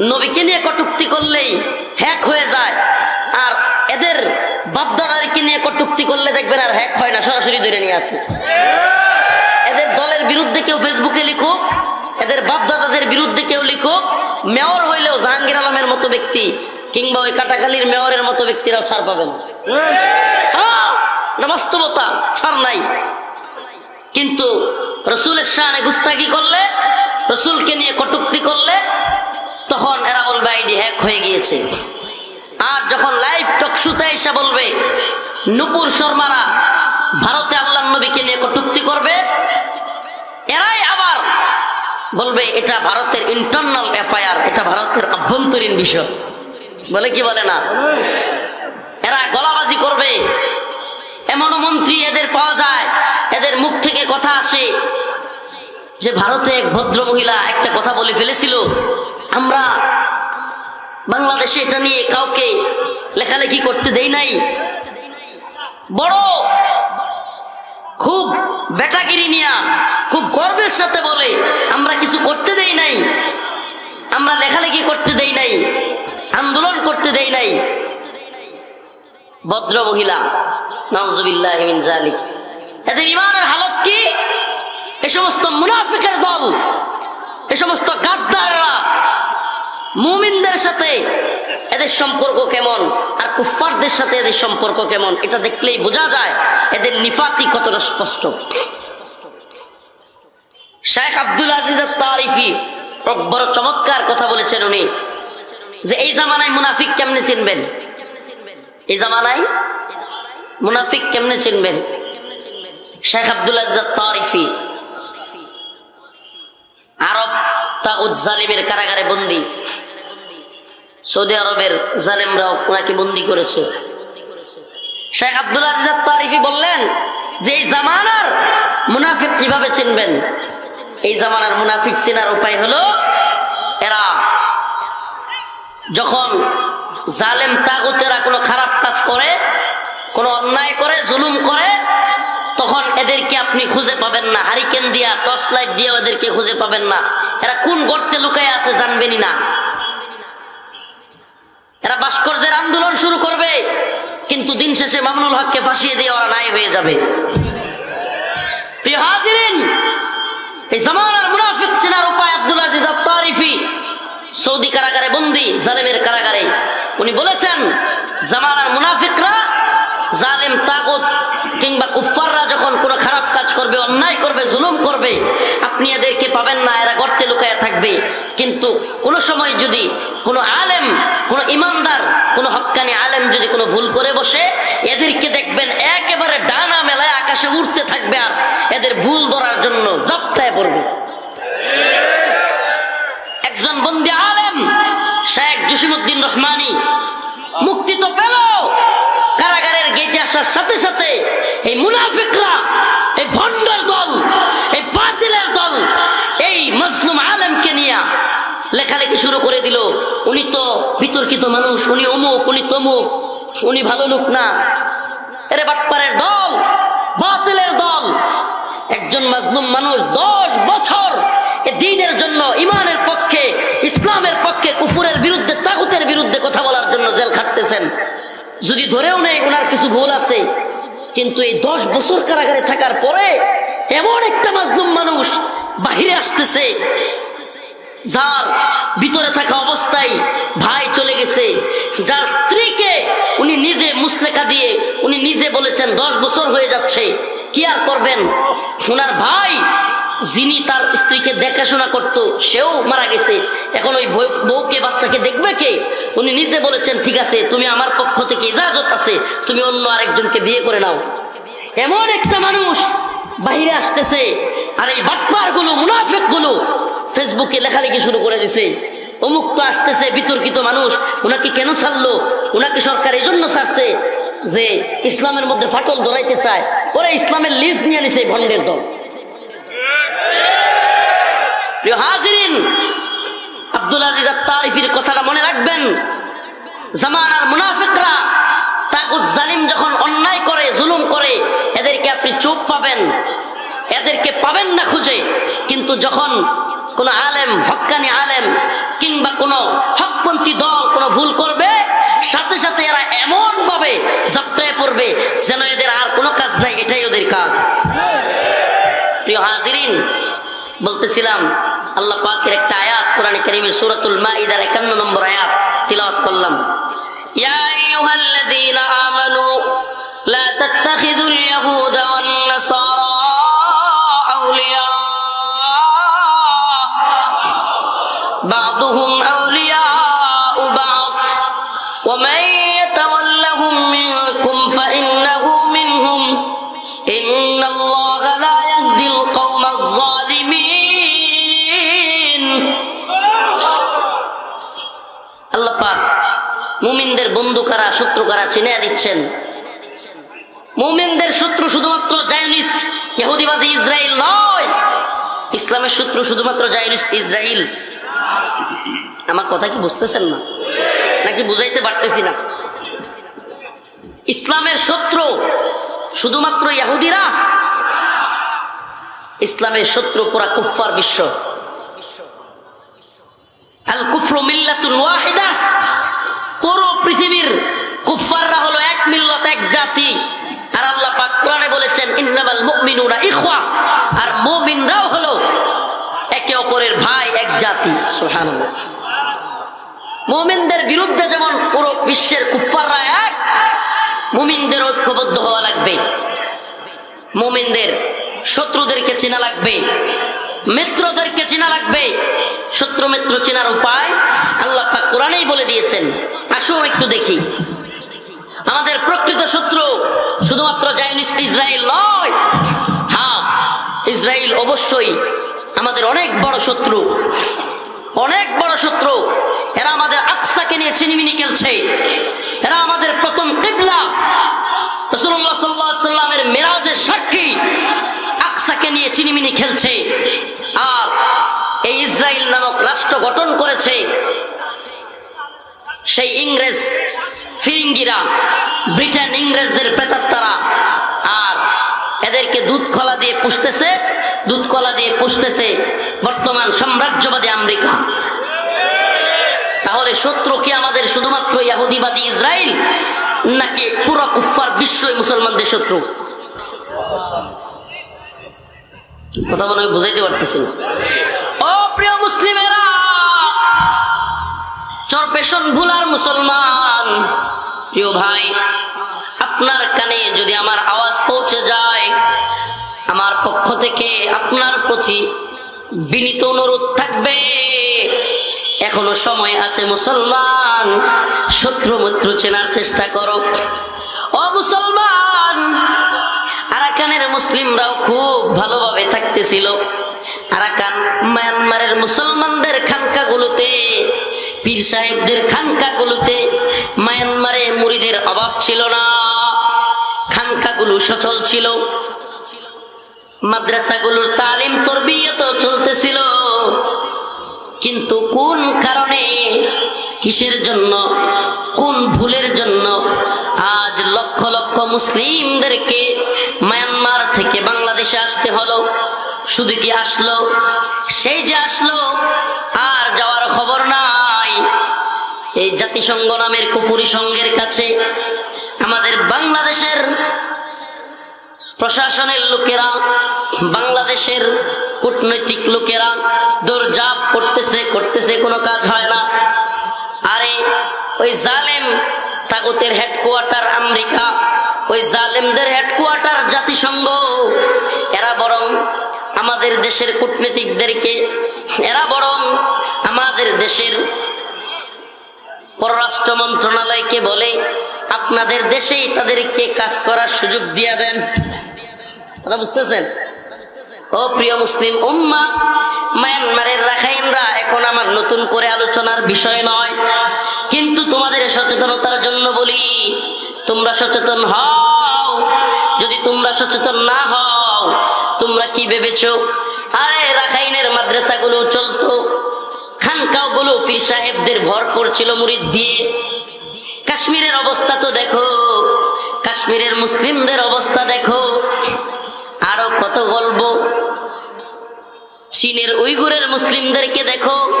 নবীকে নিয়ে কটুক্তি করলেই হ্যাক হয়ে যায়। আর এদের বাপদাদারকে নিয়ে কটুক্তি করলে দেখবেন আর হ্যাক হয় না সরাসরি ধরে নিয়ে আসে। এদের দলের বিরুদ্ধে কেউ ফেসবুকে লিখো এদের বাপদাদাদের বিরুদ্ধে কেউ লিখো মেয়র হইলেও জাহাঙ্গীর আলমের মতো ব্যক্তি কিংবা ওই কাটাকালির মেয়রের মতো ব্যক্তিরাও ছাড় পাবেন। হ্যাঁ, এটা বাস্তবতা ছাড় নাই। কিন্তু রসুলের শানে গুস্তাকি করলে রসুলকে নিয়ে কটুক্তি করলে তখন এরা বলবে আইডি হ্যাক হয়ে গিয়েছে, আর যখন লাইভ টকশুতে এসে বলবে, নুপুর শর্মারা ভারতে আল্লাহ নবীকে নিয়ে কটুক্তি করবে, এরাই আবার বলবে, এটা ভারতের ইন্টারনাল এফআইআর এটা ভারতের আভ্যন্তরীণ বিষয়। বলে কি বলে না? এরা গলাবাজি করবে। এমনও মন্ত্রী এদের পাওয়া যায়, এদের মুখ থেকে কথা আসে যে ভারতে এক ভদ্র মহিলা একটা কথা বলে ফেলেছিল। আমরা বাংলাদেশে এটা নিয়ে কাউকে লেখালেখি করতে দেই নাই। বড়, খুব বেটাগিরি নিয়া, খুব গর্বের সাথে বলে, আমরা কিছু করতে দেই নাই। আমরা লেখালেখি করতে দেই নাই, আন্দোলন করতে দেই নাই। ভদ্র মহিলা নজবিল্লাহ জালিক এদের ইমানের হালত কি? এ সমস্ত মুনাফিকের দল এ সমস্ত গাদ্দাররা মুমিনদের সাথে এদের সম্পর্ক কেমন? আর কুফারদের সাথে এদের সম্পর্ক কেমন? এটা দেখলেই বোঝা যায় এদের নিফাতি কতটা স্পষ্ট। শেখ আব্দুল আজিজ তারিফি বড় চমৎকার কথা বলেছেন উনি, যে এই জামানায় মুনাফিক কেমনে চিনবেন? এই জামানায় মুনাফিক কেমনে চিনবেন? শেখ আব্দুল আজিজ তারিফি আরব তাগুদ জালিমের কারাগারে বন্দি। সৌদি আরবের জালেমরাও ওনাকে বন্দি করেছে। শেখ আব্দুল আজিজ তারিফি বললেন, যে এই জামানার মুনাফিক কীভাবে চিনবেন? এই জামানার মুনাফিক চেনার উপায় হলো, এরা যখন জালেম তাগুতেরা কোনো খারাপ কাজ করে, কোনো অন্যায় করে, জুলুম করে আপনি খুঁজে পাবেন না। হারিকেন দিয়া, টর্চ লাইট দিয়ে ওদেরকে খুঁজে পাবেন না। এরা কোন গর্তে লুকায় আছে জানবেনই না। এরা ভাস্কর্যের আন্দোলন শুরু করবে, কিন্তু দিন শেষে মামুনুল হককে ফাঁসিয়ে দিয়ে ওরা নাই হয়ে যাবে। জামানার মুনাফিক জালেম কিংবা কুফাররা যখন কোনো খারাপ কাজ করবে, অন্যায় করবে, জুলুম করবে, আপনি এদেরকে পাবেন না, এরা গর্তে লুকায় থাকবে। কিন্তু কোন সময় যদি কোনো আলেম, কোনো ইমানদার, কোনো হক্কানি আলেম যদি কোনো ভুল করে বসে, এদেরকে দেখবেন একেবারে ডানা মেলায় আকাশে উঠতে থাকবে আর এদের ভুল ধরার জন্য জপ্তায় পড়বে। একজন বন্দি আলেম, শেখ জসিমুদ্দিন রহমানি মুক্তি তো পেল কারাগারের গেটে আসার সাথে সাথে এই মুনাফিকরা, এই ভণ্ডর দল, এই বাতিলের দল, এই মজলুম আলমকে নিয়ে লেখালেখি শুরু করে দিল। উনি তো বিতর্কিত মানুষ, উনি অমুক, উনি তমুক, উনি ভালো লোক না। এরে বাটপারের দল, বাতিলের দল, একজন মাজলুম মানুষ দশ বছর এ দিনের জন্য ইমানের পক্ষে, ইসলামের পক্ষে, কুফুরের বিরুদ্ধে, তাগুতের বিরুদ্ধে কথা বলার জন্য জেল খাটতেছেন। যদি ধরেও নেই ওনার কিছু ভুল আছে। কিন্তু এই দশ বছর কারাগারে থাকার পরে এমন একটা মাজলুম মানুষ বাহিরে আসতেছে, যার ভিতরে থাকা অবস্থায় ভাই চলে গেছে, যার স্ত্রীকে উনি নিজে মুসলেখা দিয়ে, উনি নিজে বলেছেন, দশ বছর হয়ে যাচ্ছে, কি আর করবেন? ওনার ভাই যিনি তার স্ত্রীকে দেখাশোনা করত, সেও মারা গেছে। এখন ওই বউকে, বাচ্চাকে দেখবে কে? উনি নিজে বলেছেন, ঠিক আছে, তুমি আমার পক্ষ থেকে ইজাজত আছে, তুমি অন্য আরেকজনকে বিয়ে করে নাও। এমন একটা মানুষ বাহিরে আসতেছে, আর এই বাটপারগুলো মুনাফেকগুলো ফেসবুকে লেখালেখি শুরু করে দিছে। অমুক তো আসতেছে বিতর্কিত মানুষ ওনাকে কেন ছাড়লো? ওনাকে সরকার এই জন্য ছাড়ছে যে ইসলামের মধ্যে ফাটল ধরাইতে চায়। ওরা ইসলামের লিস্ট নিয়ে নিছে ভণ্ডের দল। প্রিয় হাজিরিন, আব্দুল আজিজ তারিফির কথাটা মনে রাখবেন। জামানার মুনাফিকরা, তাগুত জালিম যখন অন্যায় করে, জুলুম করে, এদেরকে আপনি চোখ পাবেন, এদেরকে পাবেন না খুঁজে। কিন্তু যখন কোন আলেম হক্কানি আলেম কিংবা কোন হকপন্থী দল কোন ভুল করবে, সাথে সাথে এরা এমন ভাবে জাপটায় পড়বে যেন এদের আর কোনো কাজ নাই, এটাই ওদের কাজ। বলতেছিলাম, আল্লাহ পাকের একটা আয়াত কোরআন করিমের সুরাতুল মাইদার একান্ন নম্বর আয়াত তিলাওয়াত করলাম। আউলিয়া। বা'দুহুম আউলিয়া বা'দ। ওয়া মান কারা শত্রু কারা চিনে দিচ্ছেন। মুমিনদের শত্রু শুধুমাত্র জায়নিস্ট ইহুদিবাদী ইসরায়েল নয়। ইসলামের শত্রু শুধুমাত্র জায়নিস্ট ইসরায়েল আমার কথা কি বুঝতেছেন না? নাকি বুঝাইতে পারতেছি না? ইসলামের শত্রু শুধুমাত্র ইহুদিরা? ইসলামের শত্রু পুরা কুফফার বিশ্ব। আল কুফরু মিল্লাতুন ওয়াহিদা। পুরো পৃথিবীর কুফফাররা হলো এক মিল্লত, এক জাতি। আর আল্লাহ পাক কোরআনে বলেছেন, ইন্নামাল মুমিনুনা ইখওয়া। আর মুমিনরাও হলো একে অপরের ভাই, এক জাতি। সুবহানাল্লাহ। মুমিনদের বিরুদ্ধে যেমন পুরো বিশ্বের কুফফাররা এক, মুমিনদের ঐক্যবদ্ধ হওয়া লাগবে। মুমিনদের শত্রুদেরকে চেনা লাগবে। মিত্রদেরকে চেনা লাগবে। শত্রু মিত্র চেনার উপায় আল্লাহ কোরআনেই বলে দিয়েছেন। আসুন একটু দেখি। আমাদের প্রকৃত শত্রু শুধুমাত্র জায়নিস্ট ইসরায়েল নয়। হ্যাঁ ইসরায়েল অবশ্যই আমাদের অনেক বড় শত্রু। অনেক বড় শত্রু। এরা আমাদের আকসাকে নিয়ে চিনিমিনি খেলছে। এরা আমাদের প্রথম কিবলা। রসুল্লাহ সাল্লাহ সাল্লামের মেরাজের সাক্ষী। আকসাকে নিয়ে চিনিমিনি খেলছে। আর এই ইসরায়েল নামক রাষ্ট্র গঠন করেছে সেই ইংরেজ ফিরিঙ্গিরা, ব্রিটেন ইংরেজদের প্রেতাত্মারা। আর এদেরকে দুধ কলা দিয়ে পুষতেছে, দুধ কলা দিয়ে পুষতেছে বর্তমান সাম্রাজ্যবাদী আমেরিকা। তাহলে শত্রু কি আমাদের শুধুমাত্র ইয়াহুদিবাদী ইসরায়েল নাকি পুরো কুফার বিশ্বই মুসলমানদের শত্রু? কথা মনে হয় বুঝাইতে পারতেছি না। ও প্রিয় মুসলিমেরা, চরপেশন ভুলার মুসলমান, প্রিয় ভাই, আপনার কানে যদি আমার আওয়াজ পৌঁছে যায়, আমার পক্ষ থেকে আপনার প্রতি বিনীত অনুরোধ থাকবে এখনও সময় আছে মুসলমান, শত্রু মিত্র চেনার চেষ্টা করো আরাকানের মুসলিমরাও খুব ভালোভাবে থাকতেছিল। আরাকান, মায়ানমারের মুসলমানদের খানকাগুলোতে, পীর সাহেবদের খানকাগুলোতে মায়ানমারে মুড়িদের অভাব ছিল না। খানকাগুলো সচল ছিল। মাদ্রাসাগুলোর তালিম তরবিয়ত চলতেছিল। কিন্তু কোন কারণে, কিসের জন্য, কোন ভুলের জন্য আজ লক্ষ লক্ষ মুসলিমদেরকে মায়ানমার থেকে বাংলাদেশে আসতে হলো। শুধু কি আসলো? সেই যে আসলো, আর যাওয়ার খবর নাই। এই জাতিসংঘ নামের কুপুরি সংঘের কাছে আমাদের বাংলাদেশের প্রশাসনের লোকেরা, বাংলাদেশের কূটনৈতিক লোকেরা দৌড়জাপ করতেছে করতেছে, কোনো কাজ হয় না। আরে, ওই জালেম তাগতের হেডকোয়ার্টার আমেরিকা ওই জালেমদের হেডকোয়ার্টার জাতিসংঘ। এরা বরং আমাদের দেশের কূটনীতিকদেরকে, এরা বরং আমাদের দেশের পররাষ্ট্র মন্ত্রণালয়কে বলে, আপনাদের দেশেই তাদেরকে কাজ করার সুযোগ দিয়ে দেন। কথা বুঝতেছেন? ও প্রিয় মুসলিম উম্মা, মায়ানমারের রাখাইনরা এখন আমার নতুন করে আলোচনার বিষয় নয়। কিন্তু তোমাদের সচেতনতার জন্য বলি তোমরা সচেতন হও। যদি তোমরা সচেতন না হও, তোমরা কি ভেবেছ? আরে, রাখাইনের মাদ্রাসাগুলো চলতো। খানকাগুলো পীর সাহেবদের ভর করছিল মুরিদ দিয়ে। কাশ্মীরের অবস্থা তো দেখো। কাশ্মীরের মুসলিমদের অবস্থা দেখো। আরও কত গল্প। চীনের উইগুরের মুসলিমদেরকে দেখো।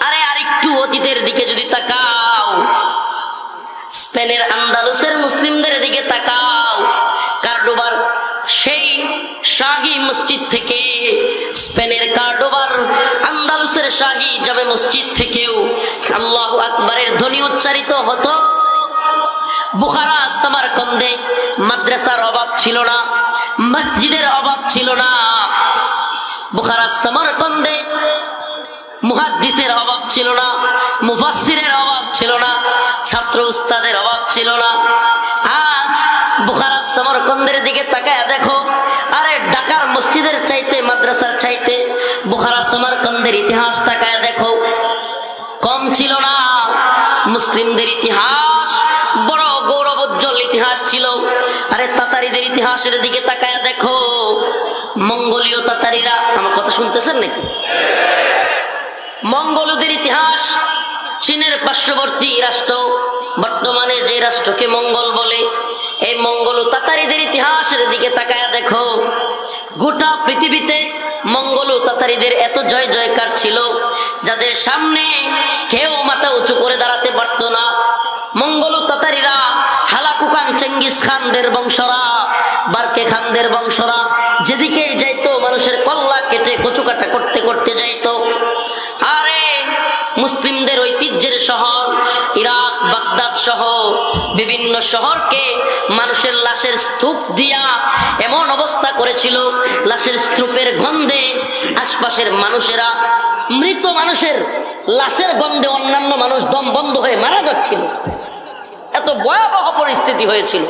আরে, আরেকটু অতীতের দিকে যদি তাকাও। স্পেনের আন্দালুসের মুসলিমদের দিকে তাকাও। কার্ডোবার, সেই শাহী মসজিদ থেকে স্পেনের কার্ডোবার, আন্দালুসের শাহী জামে মসজিদ থেকেও আল্লাহ আকবরের ধ্বনি উচ্চারিত হতো। মাদ্রাসার অভাব ছিল না, মসজিদের অভাব ছিল না। মুহাদ্দিসের অভাব ছিল না, মুফাসসিরের অভাব ছিল না ছাত্র উস্তাদের অভাব ছিল না। আজ বুখারা সমরকন্দের দিকে তাকায় দেখো। আরে ঢাকার মসজিদের চাইতে, মাদ্রাসার চাইতে বুখারা সমরকন্দের ইতিহাস তাকায় দেখো। কম ছিল না। মুসলিমদের ইতিহাস বড় গৌরবোজ্জ্বল ইতিহাস ছিল। আরে তাতারিদের ইতিহাসের দিকে তাকায় দেখো। মঙ্গলীয় তাতারিরা আমার কথা শুনতেছেন নাকি? মঙ্গলদের ইতিহাস চীনের পার্শ্ববর্তী রাষ্ট্র, বর্তমানে যে রাষ্ট্রকে মঙ্গল বলে, এই মঙ্গল তাতারিদের ইতিহাসের দিকে তাকায়া দেখো। গোটা পৃথিবীতে মঙ্গল তাতারিদের এত জয় জয়কার ছিল, যাদের সামনে কেউ মাথা উঁচু করে দাঁড়াতে পারত না। মঙ্গল তাতারিরা হালাকুকান চেঙ্গিস খানদের বংশরা, বারকে খানদের বংশরা যেদিকে যাইতো মানুষের কল্লা কেটে কচুকাটা করতে করতে যাইতো। মুসলিমদের ঐতিহ্যের শহর, ইরাক, বাগদাদ সহ বিভিন্ন শহরকে মানুষের লাশের স্তূপ দিয়া এমন অবস্থা করেছিল, লাশের স্তূপের গন্ধে আশপাশের মানুষেরা, মৃত মানুষের লাশের গন্ধে অন্যান্য মানুষ দম বন্ধ হয়ে মারা যাচ্ছিল। এত ভয়াবহ পরিস্থিতি হয়েছিল।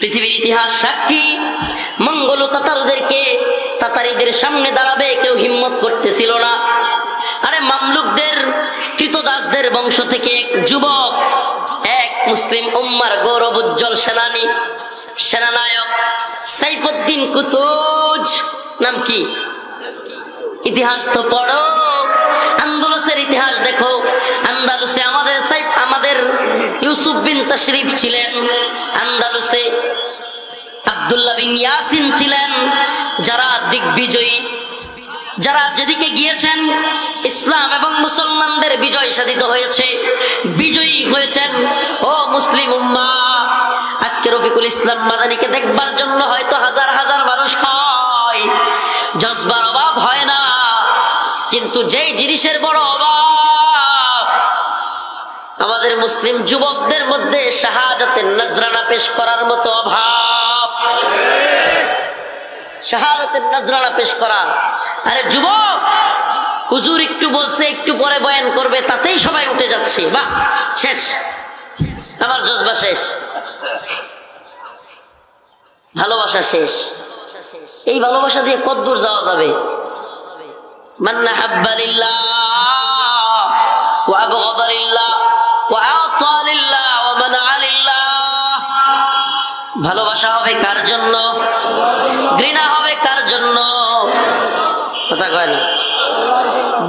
পৃথিবীর ইতিহাস সাক্ষী, মঙ্গল তাতারদেরকে, তাতারিদের সামনে দাঁড়াবে, কেউ হিম্মত করতেছিল না। আরে মামলুকদের কৃতদাসদের বংশ থেকে এক যুবক, এক মুসলিম উম্মার গৌরব উজ্জ্বল সেনানী, সেনানায়ক সাইফুদ্দিন কুতুজ। নাম কি? ইতিহাস তো পড়ো। আন্দোলসের ইতিহাস দেখো। আন্দালুসে আমাদের সাইফ, আমাদের ইউসুফ বিন তশরিফ ছিলেন। আন্দালুসে আব্দুল্লাহ বিন ইয়াসিন ছিলেন, যারা দিগ্বিজয়ী যারা যেদিকে গিয়েছেন, ইসলাম এবং মুসলমানদের বিজয় সাধিত হয়েছে, বিজয়ী হয়েছেন। ও মুসলিম উম্মা, আজকে রফিকুল ইসলাম মাদানিকে দেখবার জন্য হয়তো হাজার হাজার মানুষ হয়। জজবার অভাব হয় না, কিন্তু যেই জিনিসের বড় অভাব, আমাদের মুসলিম যুবকদের মধ্যে শাহাদাতের নজরানা পেশ করার মতো অভাব। শাহাদতের নজরানা পেশ করা আরে যুবক, হুজুর একটু বলছে, একটু পরে বয়ান করবে, তাতেই সবাই উঠে যাচ্ছে। বা শেষ। আমার জজবা শেষ। ভালোবাসা শেষ। এই ভালোবাসা দিয়ে কদ্দূর যাওয়া যাবে? মান্না হাব্বালিল্লাহ ওয়া আবগাদালিল্লাহ ভালোবাসা হবে কার জন্য? ঘৃণা হবে কার জন্য? কথা কয় না।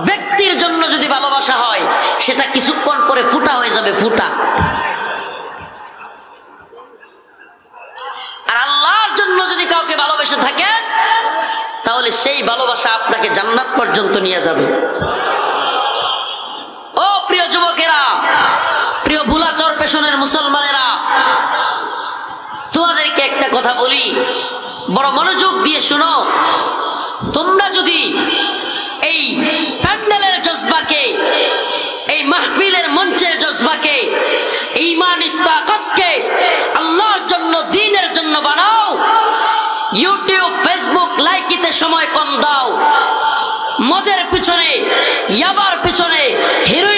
ব্যক্তির জন্য যদি ভালোবাসা হয়, সেটা কিছুক্ষণ পরে ফুটা হয়ে যাবে, ফুটা। আর আল্লাহর জন্য যদি কাউকে ভালোবেসে থাকেন, তাহলে সেই ভালোবাসা আপনাকে জান্নাত পর্যন্ত নিয়ে যাবে। ও প্রিয় যুবকেরা, প্রিয় ভুলাচর পেশনের মুসলমানেরা তোমাদেরকে একটা কথা বলি। বড় মনোযোগ দিয়ে শুনো। তোমরা যদি এই প্যান্ডেলের জজবাকে, এই মাহফিলের মঞ্চের জজবাকে ইমানি তাকতকে আল্লাহর জন্য, দিনের জন্য বানাও, ইউটিউব, ফেসবুক, লাইকিতে সময় কম দাও। মদের পিছনে, ইয়াবার পিছনে হিরোইনের